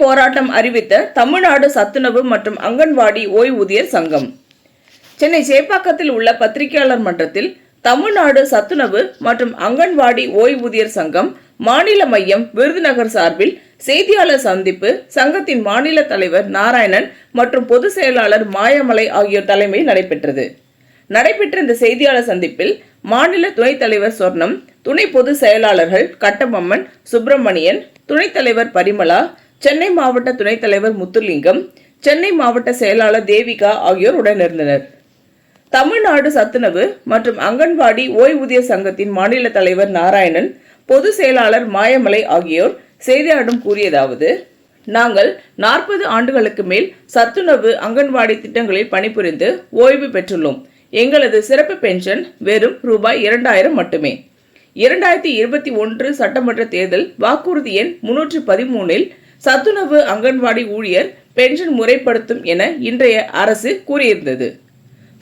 போராட்டம் அறிவித்த தமிழ்நாடு சத்துணவு மற்றும் அங்கன்வாடி ஓய்வூதியர் சங்கம். சென்னை சேப்பாக்கத்தில் உள்ள பத்திரிகையாளர் மன்றத்தில் தமிழ்நாடு சத்துணவு மற்றும் அங்கன்வாடி ஓய்வூதியர் சங்கம் மாநில மையம் விருதுநகர் சார்பில் செய்தியாளர் சந்திப்பு சங்கத்தின் மாநில தலைவர் நாராயணன் மற்றும் பொதுச் செயலாளர் மாயமலை ஆகியோர் தலைமையில் நடைபெற்றது. நடைபெற்ற இந்த செய்தியாளர் சந்திப்பில் மாநில துணைத் தலைவர் சொர்ணம் துணை பொதுச் செயலாளர்கள் கட்டபொம்மன் சுப்பிரமணியன் துணைத் தலைவர் பரிமளா சென்னை மாவட்ட துணைத் தலைவர் முத்துலிங்கம் சென்னை மாவட்ட செயலாளர் தேவிகா ஆகியோர் உடனிருந்தனர். தமிழ்நாடு சத்துணவு மற்றும் அங்கன்வாடி ஓய்வூதிய சங்கத்தின் மாநில தலைவர் நாராயணன் பொது செயலாளர் மாயமலை ஆகியோர் செய்தியாளரிடம் கூறியதாவது நாங்கள் நாற்பது ஆண்டுகளுக்கு மேல் சத்துணவு அங்கன்வாடி திட்டங்களில் பணிபுரிந்து ஓய்வு பெற்றுள்ளோம். எங்களது சிறப்பு பென்ஷன் வெறும் ரூபாய் இரண்டாயிரம் மட்டுமே. இரண்டாயிரத்தி இருபத்தி ஒன்று சட்டமன்ற தேர்தல் வாக்குறுதி எண் முன்னூற்றி பதிமூனில் சத்துணவு அங்கன்வாடி ஊழியர் பென்ஷன் முறைப்படுத்தும் என இன்றைய அரசு கூறியிருந்தது.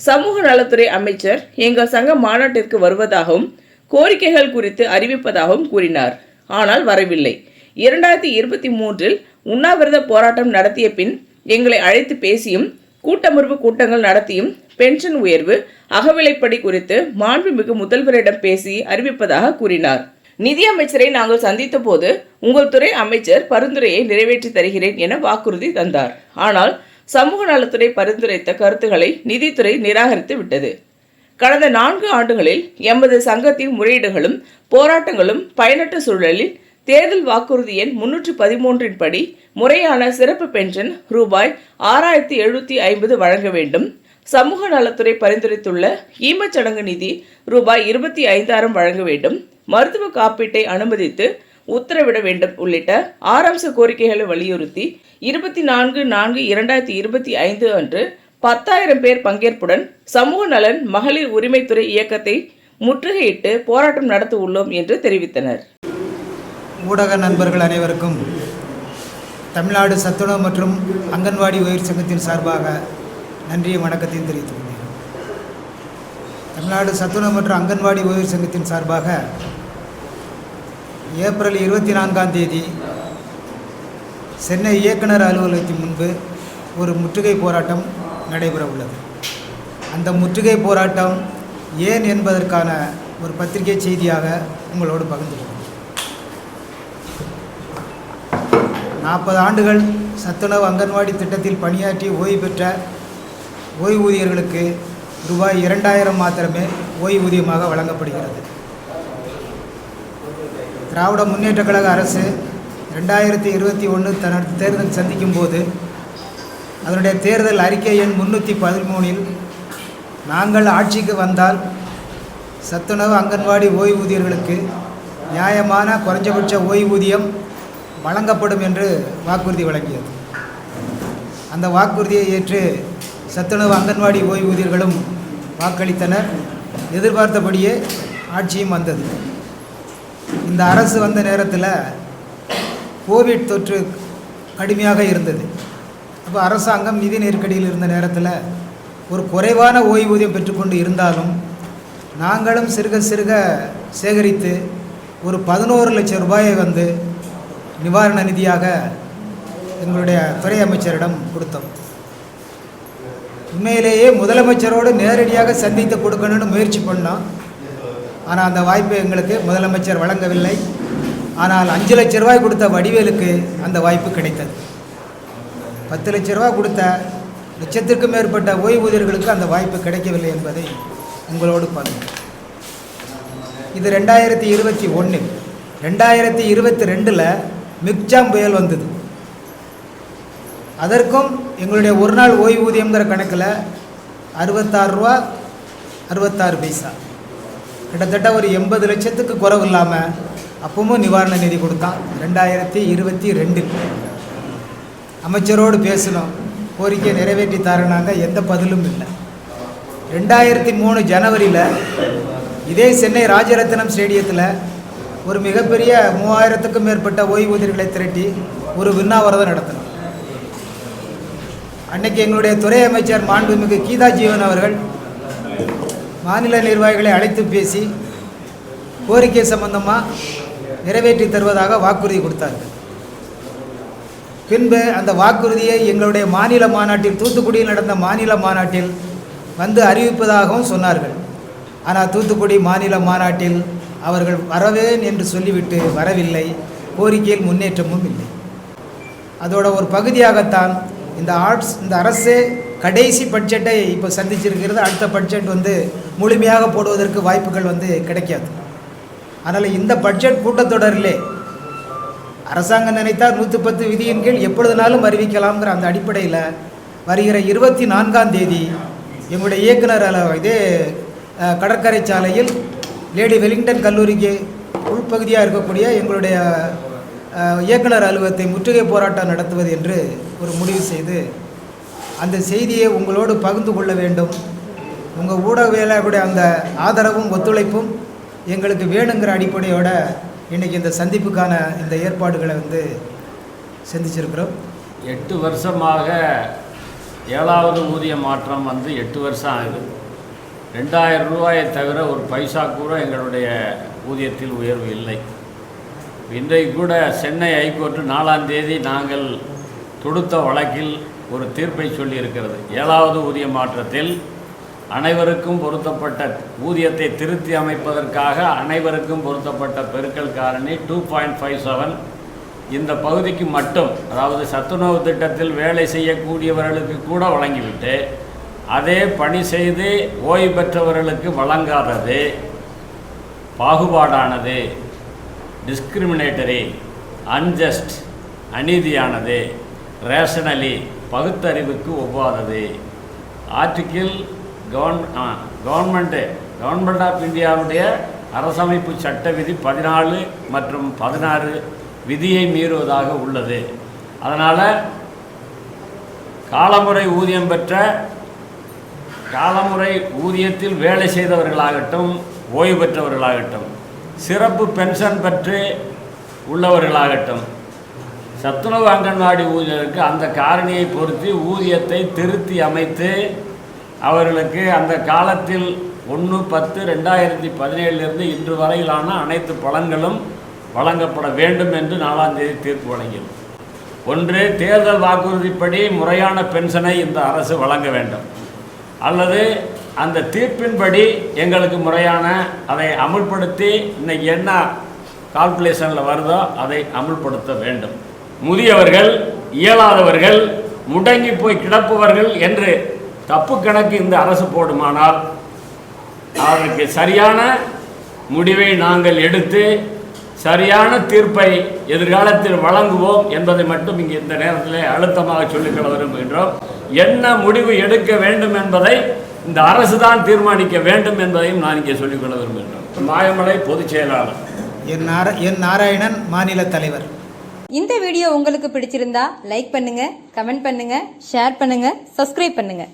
சமூக நலத்துறை அமைச்சர் எங்கள் சங்க மாநாட்டிற்கு வருவதாகவும் கோரிக்கைகள் குறித்து அறிவிப்பதாகவும் கூறினார். ஆனால் வரவில்லை. இரண்டாயிரத்தி இருபத்தி மூன்றில் உண்ணாவிரத போராட்டம் நடத்திய பின் எங்களை அழைத்து பேசியும் கூட்டமர்வு கூட்டங்கள் நடத்தியும் பென்ஷன் உயர்வு அகவிலைப்படி குறித்து மாண்புமிகு முதல்வரிடம் பேசி அறிவிப்பதாக கூறினார். நிதியமைச்சரை நாங்கள் சந்தித்த போது உங்கள் துறை அமைச்சர் பரிந்துரையை நிறைவேற்றி தருகிறேன் என வாக்குறுதி தந்தார். ஆனால் சமூக நலத்துறை பரிந்துரைத்த கருத்துக்களை நிதித்துறை நிராகரித்து விட்டது. கடந்த நான்கு ஆண்டுகளில் எமது சங்கத்தின் முறையீடுகளும் போராட்டங்களும் பயனற்ற சூழலில் தேர்தல் வாக்குறுதி எண் முன்னூற்றி பதிமூன்றின் படி முறையான சிறப்பு பென்ஷன் ரூபாய் ஆறாயிரத்தி எழுநூத்தி ஐம்பது வழங்க வேண்டும். சமூக நலத்துறை பரிந்துரைத்துள்ள ஈமச்சடங்கு நிதி ரூபாய் இருபத்தி ஐந்தாயிரம் வழங்க வேண்டும். மருத்துவ காப்பீட்டை அனுமதித்து உத்தரவிட வேண்டும் உள்ளிட்ட ஆரம்ச கோரிக்கைகளை வலியுறுத்தி இருபத்தி நான்கு நான்கு இரண்டாயிரத்தி இருபத்தி ஐந்து அன்று பத்தாயிரம் பேர் பங்கேற்புடன் சமூக நலன் மகளிர் உரிமைத்துறை இயக்கத்தை முற்றுகையிட்டு போராட்டம் நடத்த உள்ளோம் என்று தெரிவித்தனர். ஊடக நண்பர்கள் அனைவருக்கும் தமிழ்நாடு சத்துணவு மற்றும் அங்கன்வாடி உயிர் சங்கத்தின் சார்பாக நன்றிய வணக்கத்தையும் தெரிவித்துக் கொள்கிறேன். தமிழ்நாடு சத்துணவு மற்றும் அங்கன்வாடி உயிர் சங்கத்தின் சார்பாக ஏப்ரல் இருபத்தி நான்காம் தேதி சென்னை இயக்குனர் அலுவலகத்தின் முன்பு ஒரு முற்றுகை போராட்டம் நடைபெற உள்ளது. அந்த முற்றுகை போராட்டம் ஏன் என்பதற்கான ஒரு பத்திரிகை செய்தியாக உங்களோடு பகிர்ந்து நாற்பது ஆண்டுகள் சத்துணவு அங்கன்வாடி திட்டத்தில் பணியாற்றி ஓய்வு பெற்ற ஓய்வூதியர்களுக்கு ரூபாய் இரண்டாயிரம் மாத்திரமே ஓய்வூதியமாக வழங்கப்படுகிறது. திராவிட முன்னேற்ற கழக அரசு ரெண்டாயிரத்தி இருபத்தி ஒன்று தனது தேர்தல் சந்திக்கும் போது அதனுடைய தேர்தல் அறிக்கை எண் முன்னூற்றி பதிமூணில் நாங்கள் ஆட்சிக்கு வந்தால் சத்துணவு அங்கன்வாடி ஓய்வூதியர்களுக்கு நியாயமான குறைஞ்சபட்ச ஓய்வூதியம் வழங்கப்படும் என்று வாக்குறுதி வழங்கியது. அந்த வாக்குறுதியை ஏற்று சத்துணவு அங்கன்வாடி ஓய்வூதியர்களும் வாக்களித்தனர். எதிர்பார்த்தபடியே ஆட்சியும் வந்தது. இந்த அரசு வந்த நேரத்தில் கோவிட் தொற்று கடுமையாக இருந்தது. அப்போ அரசாங்கம் நிதி நெருக்கடியில் இருந்த நேரத்தில் ஒரு குறைவான ஓய்வூதியம் பெற்றுக்கொண்டு இருந்தாலும் நாங்களும் சிறுக சிறுக சேகரித்து ஒரு பதினோரு லட்சம் ரூபாயை வந்து நிவாரண நிதியாக எங்களுடைய துறை அமைச்சரிடம் கொடுத்தோம். உண்மையிலேயே முதலமைச்சரோடு நேரடியாக சந்தித்து கொடுக்கணும்னு முயற்சி பண்ணோம் ஆனால் அந்த வாய்ப்பு எங்களுக்கு முதலமைச்சர் வழங்கவில்லை. ஆனால் அஞ்சு லட்ச ரூபாய் கொடுத்த வடிவேலுக்கு அந்த வாய்ப்பு கிடைத்தது. பத்து லட்ச ரூபாய் கொடுத்த லட்சத்திற்கும் மேற்பட்ட ஓய்வூதியர்களுக்கு அந்த வாய்ப்பு கிடைக்கவில்லை என்பதை உங்களோடு பார்க்கணும் இது ரெண்டாயிரத்தி இருபத்தி ஒன்று ரெண்டாயிரத்தி இருபத்தி ரெண்டில் மிக்ஜாம் புயல் வந்தது. அதற்கும் எங்களுடைய ஒரு நாள் ஓய்வூதியங்கிற கணக்கில் அறுபத்தாறு ரூபா அறுபத்தாறு பைசா. கிட்டத்தட்ட ஒரு எண்பது லட்சத்துக்கு குறவு இல்லாமல் அப்பவும் நிவாரண நிதி கொடுத்தான். ரெண்டாயிரத்தி இருபத்தி ரெண்டில். அமைச்சரோடு பேசினோம். கோரிக்கை நிறைவேற்றி தரனாங்க. எந்த பதிலும் இல்லை. ரெண்டாயிரத்தி மூணு ஜனவரியில் இதே சென்னை ராஜரத்னம் ஸ்டேடியத்தில் ஒரு மிகப்பெரிய மூவாயிரத்துக்கும் மேற்பட்ட ஓய்வூதியர்களை திரட்டி ஒரு விண்ணாவிரதம் நடத்தினோம். அன்னைக்கு எங்களுடைய துறை அமைச்சர் மாண்புமிகு கீதா ஜீவன் அவர்கள் மாநில நிர்வாகிகளை அழைத்து பேசி கோரிக்கை சம்பந்தமாக நிறைவேற்றி தருவதாக வாக்குறுதி கொடுத்தார்கள். பின்பு அந்த வாக்குறுதியை எங்களுடைய மாநில மாநாட்டில் தூத்துக்குடியில் நடந்த மாநில மாநாட்டில் வந்து அறிவிப்பதாகவும் சொன்னார்கள். ஆனால் தூத்துக்குடி மாநில மாநாட்டில் அவர்கள் வரவேன் என்று சொல்லிவிட்டு வரவில்லை. கோரிக்கையில் முன்னேற்றமும் இல்லை. அதோட ஒரு பகுதியாகத்தான் இந்த ஆர்ட்ஸ் இந்த அரசு கடைசி பட்ஜெட்டை இப்போ சந்திச்சிருக்கிறது. அடுத்த பட்ஜெட் வந்து முழுமையாக போடுவதற்கு வாய்ப்புகள் வந்து கிடைக்காது. அதனால் இந்த பட்ஜெட் கூட்டத்தொடரிலே அரசாங்கம் நினைத்தால் நூற்றி பத்து விதியின் கீழ் எப்பொழுதுனாலும் அறிவிக்கலாம்ங்கிற அந்த அடிப்படையில் வருகிற இருபத்தி நான்காம் தேதி எங்களுடைய இயக்குனர் இது இதே கடற்கரை சாலையில் லேடி வெலிங்டன் கல்லூரிக்கு உள்பகுதியாக இருக்கக்கூடிய எங்களுடைய இயக்குனர் அலுவலகத்தை முற்றுகை போராட்டம் நடத்துவது என்று ஒரு முடிவு செய்து அந்த செய்தியை உங்களோடு பகிர்ந்து கொள்ள வேண்டும். உங்கள் ஊடகவியலாளர்களுடைய அந்த ஆதரவும் ஒத்துழைப்பும் எங்களுக்கு வேணுங்கிற அடிப்படையோட இன்றைக்கி இந்த சந்திப்புக்கான இந்த ஏற்பாடுகளை வந்து சந்திச்சிருக்கிறோம் எட்டு வருஷமாக ஏழாவது ஊதிய மாற்றம் வந்து எட்டு வருஷம் ஆகுது. ரெண்டாயிரம் ரூபாயை தவிர ஒரு பைசா கூட எங்களுடைய ஊதியத்தில் உயர்வு இல்லை. இன்றைக்கு கூட சென்னை ஹைகோர்ட்டு நாலாம் தேதி நாங்கள் தொடுத்த வழக்கில் ஒரு தீர்ப்பை சொல்லியிருக்கிறது. ஏழாவது ஊதிய மாற்றத்தில் அனைவருக்கும் பொருத்தப்பட்ட ஊதியத்தை திருத்தி அமைப்பதற்காக அனைவருக்கும் பொருத்தப்பட்ட பெருக்கல் காரணி டூ பாயிண்ட் ஃபைவ் செவன் இந்த பகுதிக்கு மட்டும் அதாவது சத்துணவு திட்டத்தில் வேலை செய்யக்கூடியவர்களுக்கு கூட வழங்கிவிட்டு அதே பணி செய்து ஓய்வு பெற்றவர்களுக்கு வழங்காதது பாகுபாடானது டிஸ்கிரிமினேட்டரி அன்ஜஸ்ட் அநீதியானது ரேஷனலி பகுத்தறிவுக்கு ஒவ்வாதது article govern government government of இந்தியாவுடைய அரசமைப்பு சட்ட விதி பதினாலு மற்றும் பதினாறு விதியை மீறுவதாக உள்ளது. அதனால் காலமுறை ஊதியம் பெற்ற காலமுறை ஊதியத்தில் வேலை செய்தவர்களாகட்டும் ஓய்வு பெற்றவர்களாகட்டும் சிறப்பு பென்ஷன் பெற்று உள்ளவர்களாகட்டும் சத்துணவு அங்கன்வாடி ஊழியருக்கு அந்த காரணியை பொறுத்து ஊதியத்தை திருத்தி அமைத்து அவர்களுக்கு அந்த காலத்தில் ஒன்று பத்து ரெண்டாயிரத்தி பதினேழுலேருந்து இன்று வரையிலான அனைத்து பலன்களும் வழங்கப்பட வேண்டும் என்று நாலாம் தேதி தீர்ப்பு வழங்கியது. ஒன்று தேர்தல் வாக்குறுதிப்படி முறையான பென்ஷனை இந்த அரசு வழங்க வேண்டும். அல்லது அந்த தீர்ப்பின்படி எங்களுக்கு முறையான அதை அமுல்படுத்தி இன்னைக்கு என்ன கால்குலேஷனில் வருதோ அதை அமுல்படுத்த வேண்டும். முதியவர்கள் இயலாதவர்கள் முடங்கி போய் கிடப்பவர்கள் என்று தப்பு கணக்கு இந்த அரசு போடுமானால் அதற்கு சரியான முடிவை நாங்கள் எடுத்து சரியான தீர்ப்பை எதிர்காலத்தில் வழங்குவோம் என்பதை மட்டும் இங்கே இந்த நேரத்தில் அழுத்தமாக சொல்லிக்கொள்ள விரும்புகின்றோம். என்ன முடிவு எடுக்க வேண்டும் என்பதை இந்த அரசு தான் தீர்மானிக்க வேண்டும் என்பதையும் நான் இங்கே சொல்லிக்கொள்ள விரும்புகின்றோம். மாயமலை பொதுச் செயலாளர். என் நார என் நாராயணன் மாநில தலைவர். இந்த வீடியோ உங்களுக்கு பிடிச்சிருந்தா லைக் பண்ணுங்க கமெண்ட் பண்ணுங்க ஷேர் பண்ணுங்க சப்ஸ்கிரைப் பண்ணுங்க.